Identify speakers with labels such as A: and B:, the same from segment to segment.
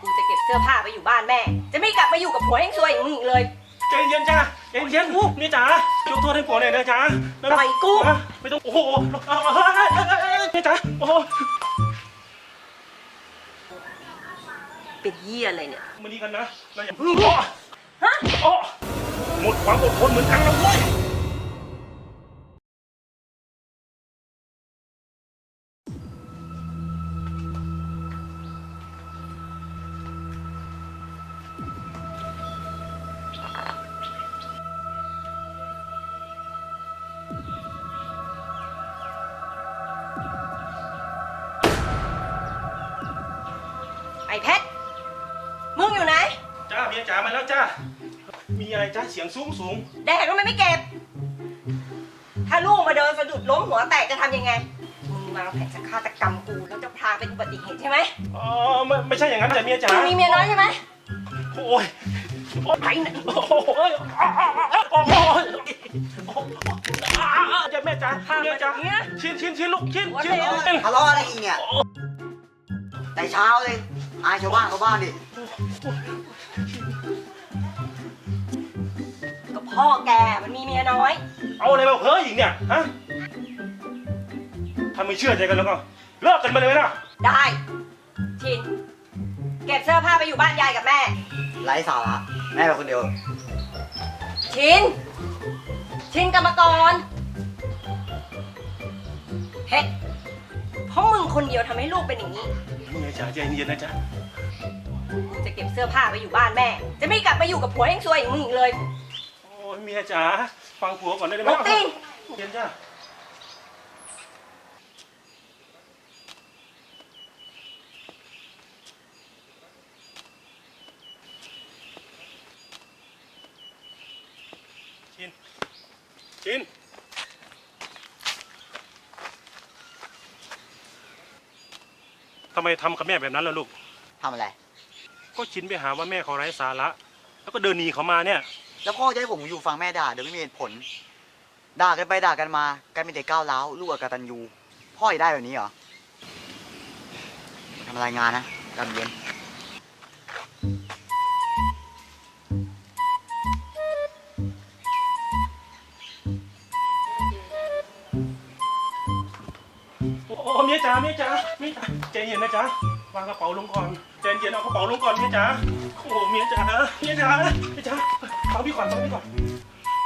A: กูจะเก็บเสื้อผ้าไปอยู่บ้านแม่ จะไม่กลับมาอยู่กับผัวเฮงซวยอย่างมึงอีกเลย
B: ใจเย็นจ้าใจเย็นอู้นี่จ๋ายกโทษให้ผัวหน่อยนะจ๋า
A: ปล่อยกู
B: นะไม่ต้อง โอ้โหเอาเอาเอาเอาเอาเอานี่จ๋าโอ้โห
A: เป็นเยี่ยอะไรเนี่ย
B: มาดีกันนะเราอย่า
A: ฮะ
B: โอ้หมดความอดทนเหมือนกันแล้วเว้ย
A: อะ
B: ไรจ้าเสียงสูงสูง
A: แดกทำไมไม่เก็บ ถ้าลูกมาเดินสะดุดล้มหัวแตกจะทำยังไง มึงวางแผนจะฆาตกรรมกูแล้วจะพาเป็นอุบัติเหตุใช่ไหม
B: อ๋อไม่ไม่ใช่อย่างนั้นจ้ะเมียจ๋า
A: มึงมีเมียน้อยใช่ไหม
B: โอ้ยโอ้ย
A: ไปไหน
B: โอ้ยโอ้ยโอ้ยจ้าแม่จ๋าเมียจ๋าชินชินชินลูกชินชิน
C: ทะเลาะอะไรอีกเนี่ยแต่เช้าเลยอายชาวบ้านชาวบ้านดิ
A: พ่อแกมันมีเมียน้อย
B: เอาอะไรมาเพ้ออีกเนี่ยฮะถ้าไม่เชื่อใจกันแล้วก็เลิกกันไปเลยนะ
A: ได้ ชิน เก็บเสื้อผ้าไปอยู่บ้านยายกับแม่
C: ไร้สาระแม่เป็นคนเดียว
A: ชิน ชินกรรมกรเพชรเพราะมึงคนเดียวทำให้ลูกเป็นอย่างนี้
B: เมียจ๋าใจเย็นๆนะจ๊ะ
A: กูจะเก็บเสื้อผ้าไปอยู่บ้านแม่ จะไม่กลับมาอยู่กับผัวเฮงซวยอย่างมึงอีกเลย
B: โอ้ยเมียจ๋าฟังผัวก่อนได้ไหม
A: รถติ้ง
B: เย็นจ้าชินชินทำไมทำกับแม่แบบนั้นล่ะลูก
C: ทำอะไร
B: ก็ชินไปหาว่าแม่เขาไร้สาระ แล้วก็เดินหนีเขามาเนี่ย
C: แล้วพ่อจะให้ผมอยู่ฟังแม่ด่าโดยไม่มีเหตุผล ด่ากันไปด่ากันมากลายเป็นเด็กก้าวร้าวลูกอกตันยูพ่อจะได้แบบนี้เหรอทำรายงานนะกำเย็น
B: โอ้เมียจ๋าเมียจ๋าเมียจ๋าใจเย็นนะจ๊ะวางกระเป๋าลงก่อนใจเย็นเอากระเป๋าลงก่อนเมียจ๋าโอ้เมียจ๋าเมียจ๋าเมียจ๋า ฟังพี่ก่อนฟังพี่ก่อน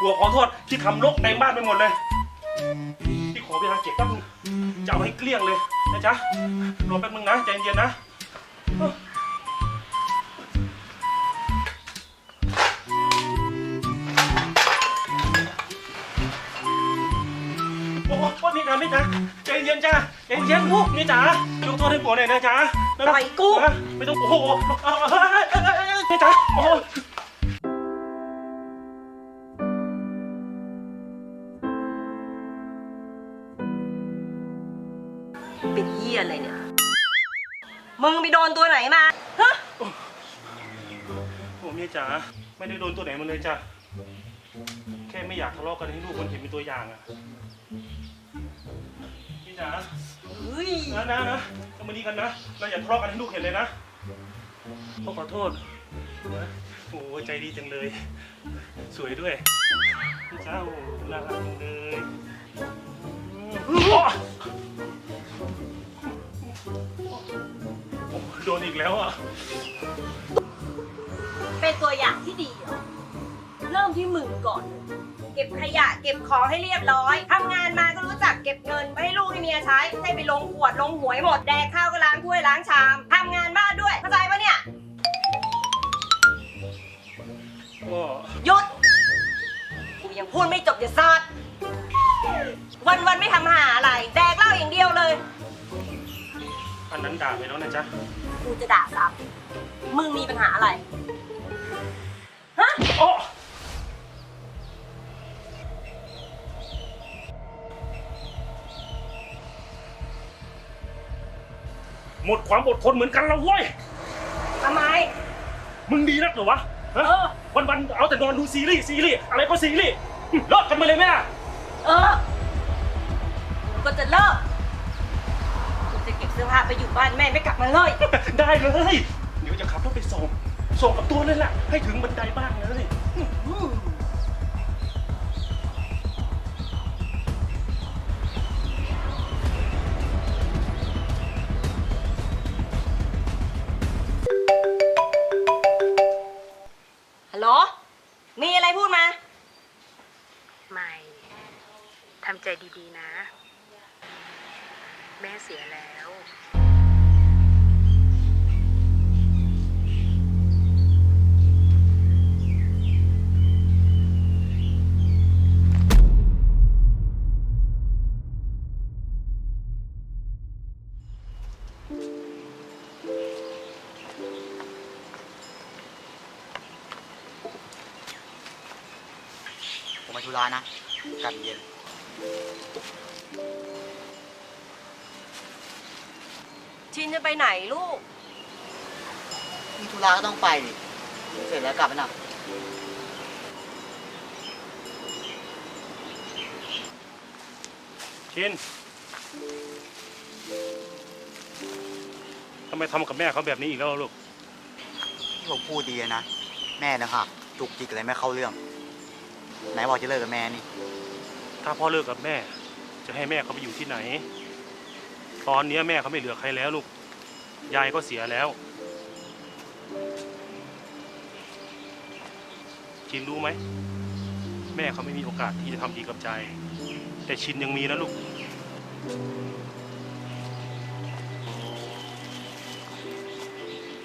B: หัวขอโทษที่ทำรกในบ้านไปหมดเลย พี่ขอเวลาเก็บแป๊บนึงจะเอาให้เกลี้ยงเลยนะจ๊ะรอแป๊บนึงนะใจเย็นนะโอ้โหนี่จ๋านี่จ๋าใจเย็นจ้าใจเย็นลูกนี่จ๋ายกโทษให้ผัวหน่อยนะจ๊ะ
A: ปล่อยกู
B: นะไม่ต้องโอ้โหเอาเอาเอาเอาเอานี่จ๋าโอ้
A: เป็นเยี่ยอะไรเนี่ย มึงไปโดนตัวไหนมาฮะ
B: โอ้เมียจ๋าไม่ได้โดนตัวไหนมาเลยจ้ะแค่ไม่อยากทะเลาะกันให้ลูกมันเห็นเป็นตัวอย่างอะพี่จ๋า
A: เฮ้ย
B: นะนะนะเอามาดีกันนะเราอย่าทะเลาะกันให้ลูกเห็นเลยนะพ่อขอโทษนะโอ้ใจดีจังเลย สวยด้วยพี่จ๋าโอ้น่ารักจังเลย นอีกแล้วอะ
A: เป็นตัวอย่างที่ดีเหรอเริ่มที่มึงก่อน เก็บขยะเก็บของให้เรียบร้อยทำงานมาก็รู้จักเก็บเงินไว้ให้ลูกให้เมียใช้ไม่ใช่ไปลงขวดลงหวยหมดแดกข้าวก็ล้างถ้วยล้างชามทำงานบ้านด้วยเข้าใจปะเนี่ย
B: ก็
A: หยุดกูยังพูดไม่จบอย่าซอดวันวันๆไม่ทำหาอะไรแดกเหล้าอย่างเดียวเลย
B: อั นนั้นด่าไปแล้วนะจ๊ะ
A: กูจะด่าซ้ำมึงมีปัญหาอะไร ฮะ
B: โอ้หมดความอดทนเหมือนกันแล้วเว้ย
A: ทำไม
B: มึงดีนักเหรอวะฮะ
A: เออ
B: วันวันๆเอาแต่นอนดูซีรีส์ซีรีส์อะไรก็ซีรีส์เลิกกันไปเลยแม่
A: เออ กูก็จะเลิกกูจะ เก็บเสื้อผ้าไปอยู่บ้านแม่ไม่กลับมาเลย
B: ได้เลย เดี๋ยวส่ง ส่งกับตัวเลยล่ะ ให้ถึงบันไดบ้านเลย
A: อืมฮัลโหล มีอะไรพูดมา
D: ไม่ ทำใจดีๆนะ แม่เสียแล้ว
C: ผมมาธุระนะกลับเย็น
A: ชินจะไปไหนลูก
C: มีธุระก็ต้องไปดิเสร็จแล้วกลับไปนะ
B: ชินทำไมทำกับแม่เขาแบบนี้อีกแล้วลูก
C: ที่ผมพูดดีนะ แม่นะครับจุกจิกอะไรไม่เข้าเรื่อง ไหนบอกจะเลิกกับแม่นี่
B: ถ้าพ่อเลิกกับแม่ จะให้แม่เขาไปอยู่ที่ไหน ตอนนี้แม่เขาไม่เหลือใครแล้วลูก ยายก็เสียแล้ว ชินรู้ไหม แม่เขาไม่มีโอกาสที่จะทำดีกับใจ แต่ชินยังมีนะลูก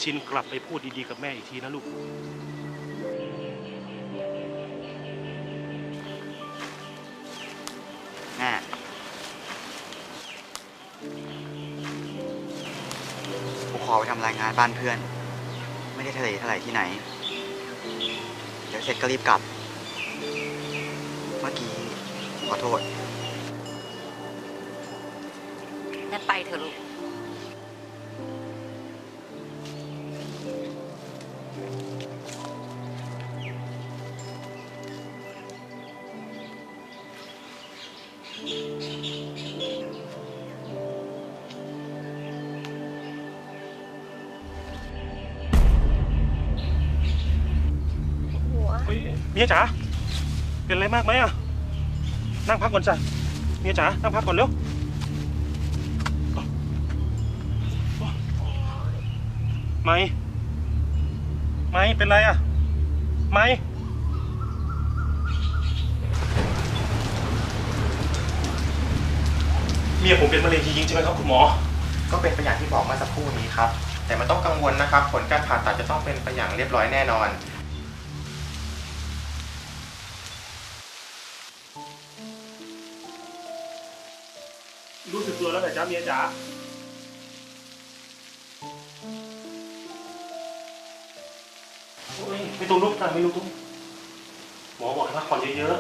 B: ชินกลับไปพูดดีๆกับแม่อีกทีนะลูกำ
C: รายงานบ้านเพื่อน ไม่ได้ทะเลเท่าไหร่ที่ไหน เดี๋ยวเสร็จก็รีบกลับ เมื่อกี้ขอโทษ
A: งั้นไปเถอะลูก
B: มียจ๋าเป็นอะไรมากไหมอะ นั่งพักก่อนจ้ะเมียจ๋านั่งพักก่อนเร็วไม่ไม่เป็นไรอะไม่เมียผมเป็นมะเร็งจริงๆใช่ไหมครับคุณหมอ
E: ก็เป็นไปอย่างที่บอกเมื่อสักครู่นี้ครับ แต่มันต้องกังวลนะครับ ผลการผ่าตัดจะต้องเป็นไปอย่างเรียบร้อยแน่นอน
B: รู้สึกตัวแล้วแต่จ้าเมียจ๋าโอ้ยไม่ต้องลุกนะไม่ลุกหมอบอกให้พักผ่อนเยอะ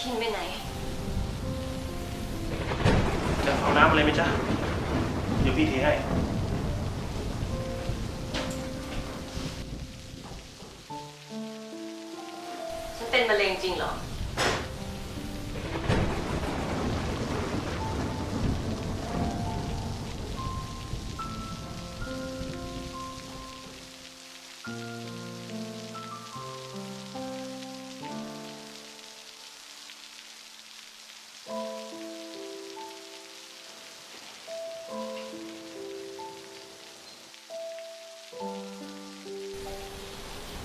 A: ชินไปไหน
B: ๆจะเอาน้ำอะไรไหมจ๊ะ เดี๋ยวพี่เทให้
A: ร็งจริงเหรอ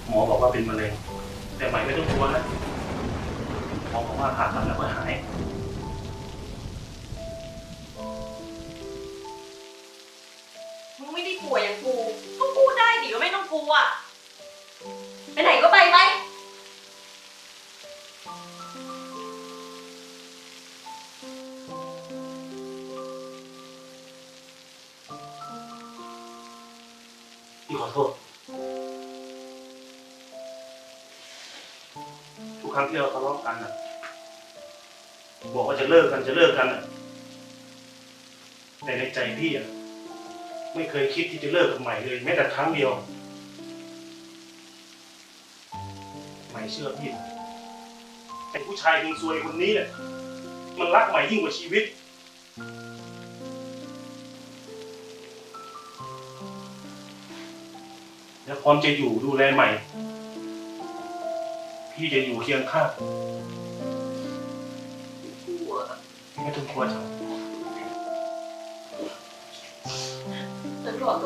B: หมอบอกว่าเป็นมะเร็งแต่ใหม่ไม่ต้องกลัวนะ อบอกว่าผ่าตัดแล้วก็หาย
A: มึงไม่ได้ป่วยอย่างกูก็พูดได้ดิว่าไม่ต้องกลัวไปไหนก็ไปไป
B: พี่ขอโทษ ทุกครั้งที่เราทะเลาะกันน่ะ บอกว่าจะเลิกกันจะเลิกกันนะแต่ในใจพี่อะไม่เคยคิดที่จะเลิกกับใหม่เลย แม้แต่ครั้งเดียว ใหม่เชื่อพี่ไอ้ผู้ชายเฮงซวยคนนี้เนี่ยมันรักใหม่ยิ่งกว่าชีวิตแล้วพร้อมจะอยู่ดูแลใหม่ พี่จะอยู่เคียงข้าง ไม่ต้องกลัวจ้ะ
A: ฉันขอโท